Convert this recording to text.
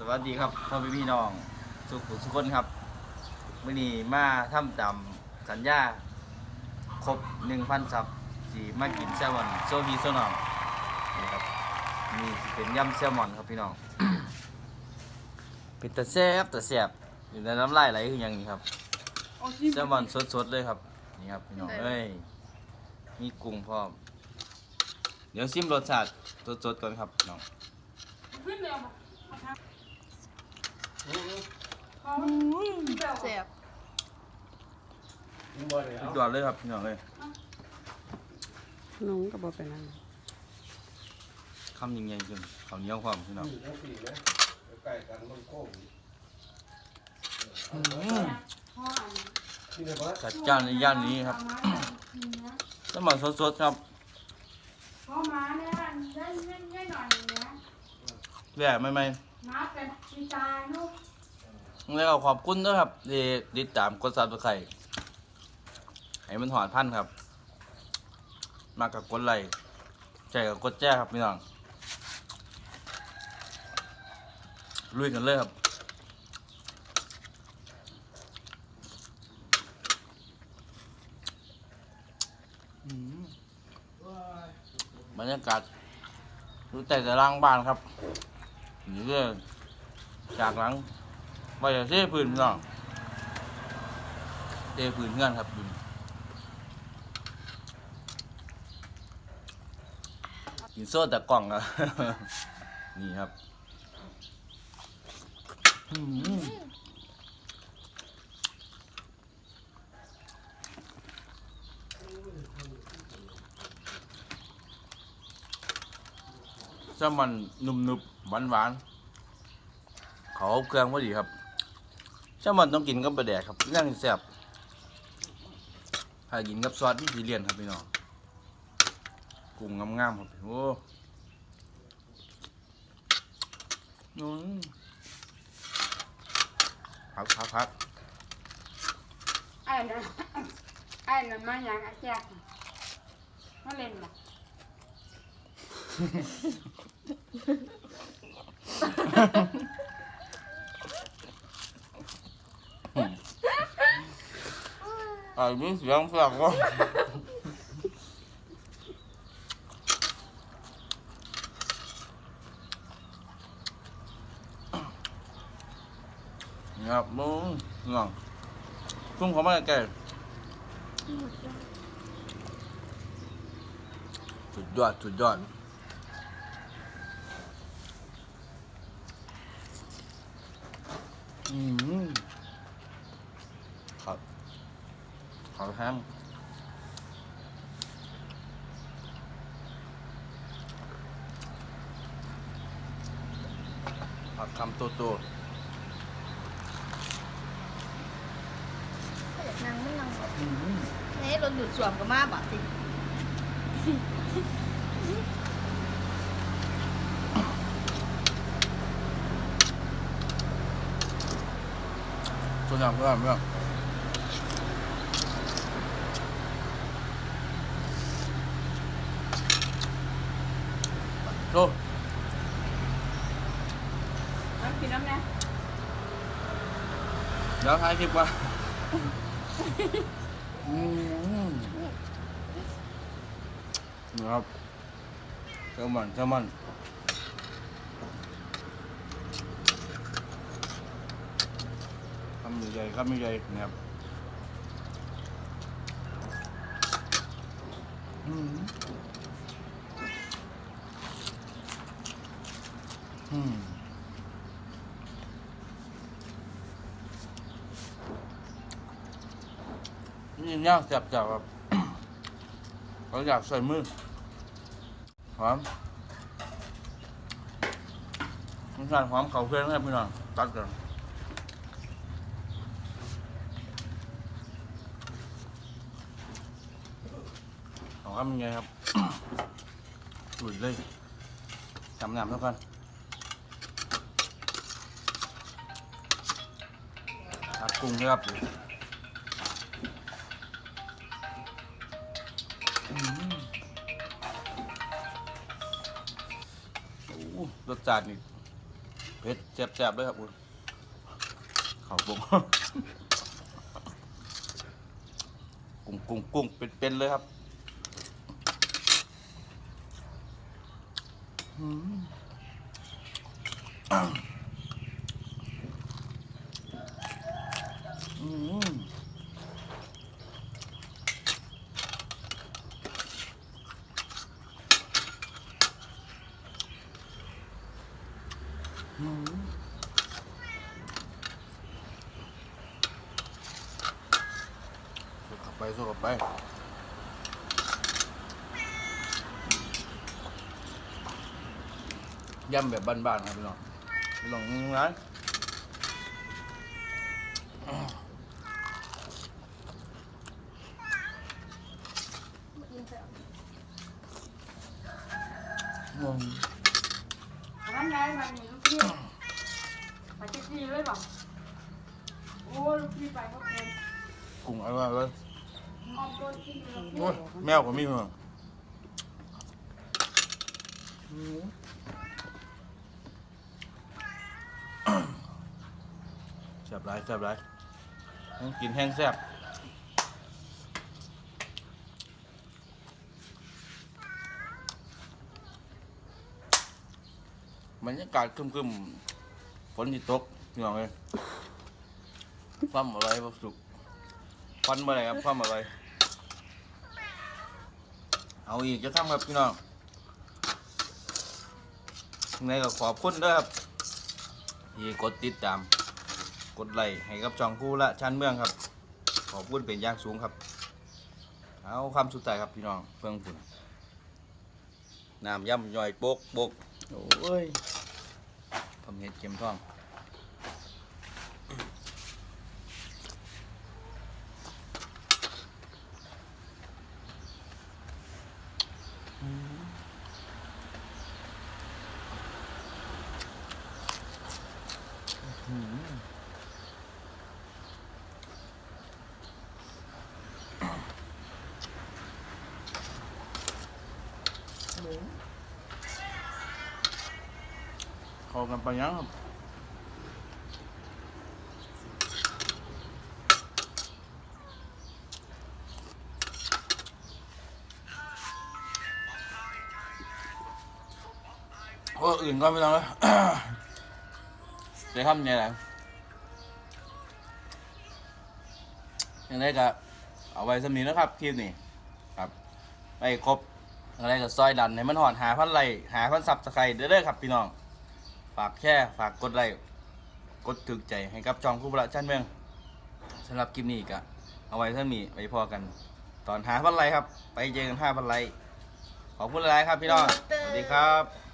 สวัสดีครับพ่อพี่พี่น้องสุขุสุขคนครับมื่อนี้มาทำตามสัญญาครบหนึ่งพันซับสีมากินแซลมอนโซฮีโซนองนี่ครับนี่สิเป็นยำแซลมอนครับพี่น้อง เป็นตะแซ่บตะแซ่บอยู่ในน้ำลายไหลคือหยังนี่ครับแซลมอนสดๆเลยครับนี่ครับพี่น้องเอ้ยมีกุ้งพร้อม เดี๋ยวซิมรสชาติสดๆก่อนครับพี่น้อง ขึ้น เลยอะมาทำเขาเสียบสุดยอดเลยครับพี่น้องเลยน้องก็บอกไปนั่นคำยังไงจนเขาวเหนียวความพี่น้องทั้งสี่นะใกล้กันมันโค้งพ่ออันที่ไหนวะจัดจ้านในย่านนี้ครับสมอนสดๆครับพ่อมาเนี่ยได้ได้ได้หน่อยอย่างเงี้ยแย่ไม่ไม่มาเป็นปีตายลูก แล้วขอบคุณด้วยครับที่ติดตามกดซับสไครต์ให้มันหอดพันครับ มากับกดไลค์ใจกับกดแจ้ครับพี่น้องลุยกันเลยครับบรรยากาศดูแต่จะล่างบ้านครับนี่เรื่อจากหลัง ไปจะเทพื้นพี่น้องเทพื้นเงื่อนครับดูกินโซ่แต่กล่องอะนี่ครับอืมแซลมอนนุ่มๆหวานๆเขาเครื่องพอดีครับ แซลมอนต้องกินกับปลาแดกครับย่างแซ่บถ้ากินกับซอสที่สีเลียนครับพี่น้องกุ้งงามๆครับโอ้อืมพักพักพักไอ้นั่นไอ้นั่นมาอย่างอาแจกมาเล่นน่ะอ่ามีเสียงแซ่บก็นี่ครับมึงน้องคุ้มเขาไมาใกล้สุดยอดสุดยอดอืมครับ ขอแฮมผักคำโตโตนางไม่นางนี่รถดูดสวมก็มาบ่ติส่วนใหญ่เพื่อนเพื่อนโตน้ำกินน้ำเนี่ยเดี๋ยวถ่ายคลิปก่อนอืมนะครับแซลมอนแซลมอนคำใหญ่ๆคำใหญ่ๆนะครับอืมอืม นี่ย่างจับจับครับเราอยากใส่มือหอมมันสั่นหอมเขาเพื่อนให้พี่น้องตัดกันของอ้ำยังไงครับอุ่นเลยจำนำแล้วกัน กุ้งนะครับโอ้รสจัดนี่เผ็ดแซ่บๆด้วยครับคุณข้าวปุ้งกุ้งกุ้งกุ้งเป็นๆเลยครับอืมอืม สู้กลับ ไปสู้กับไปย่ำแบบบ้านๆครับพี่น้องพี่น้องร้านกินเถอะ งงร้านไหนมันมีลูกพี่ไปจะกีเลยบอกโอ้ลูกพี่ไปก็เป็นกุ้งอร่อยเลยออมโดนกินลูกพี่โอ้ยแมวก็มีมั้งแซ่บไรแซ่บไรต้องกินแห้งแซ่บ บรรยากาศครึมๆฝนที่ตกพี่น้องเลยความอะไรบ่สุกฟันเมื่อไรครับความอะไรเอาอีกจะทำครับพี่น้องยังไงก็ขอบคุณด้อครับที่กดติดตาม กดไลค์ให้กับช่องคู่ละชั้นเมืองครับ ขอบคุณเป็นอย่างสูงครับ เอาคำสุดท้ายครับพี่น้องเพื่อนคุณน้ำย่ำย่อยโปกโปก โอ้ยผมเห็ดเข็มทอง หมู เข้ากันไปยังครับโอ้อื่นก็ไม่ต้องแล้วจะทำยังไงล่ะยังไงก็เอาไว้สำนีนะครับคลิปนี้ครับไปครบอะไรก็ซอยดันให้มันหอนหาพันไลหาพันซับสไครเด้อๆครับพี่น้อง ฝากแค่ฝากกดไลค์กดถึกใจให้กับจองคู่ประชันเมืองสำหรับคลิปนี้ก็เอาไว้เท่านี้ไปพอกัน ตอนหาพันไลค์ครับ ไปเจอกันห้าพันไลค์ขอบคุณหลายๆครับพี่น้องสวัสดีครับ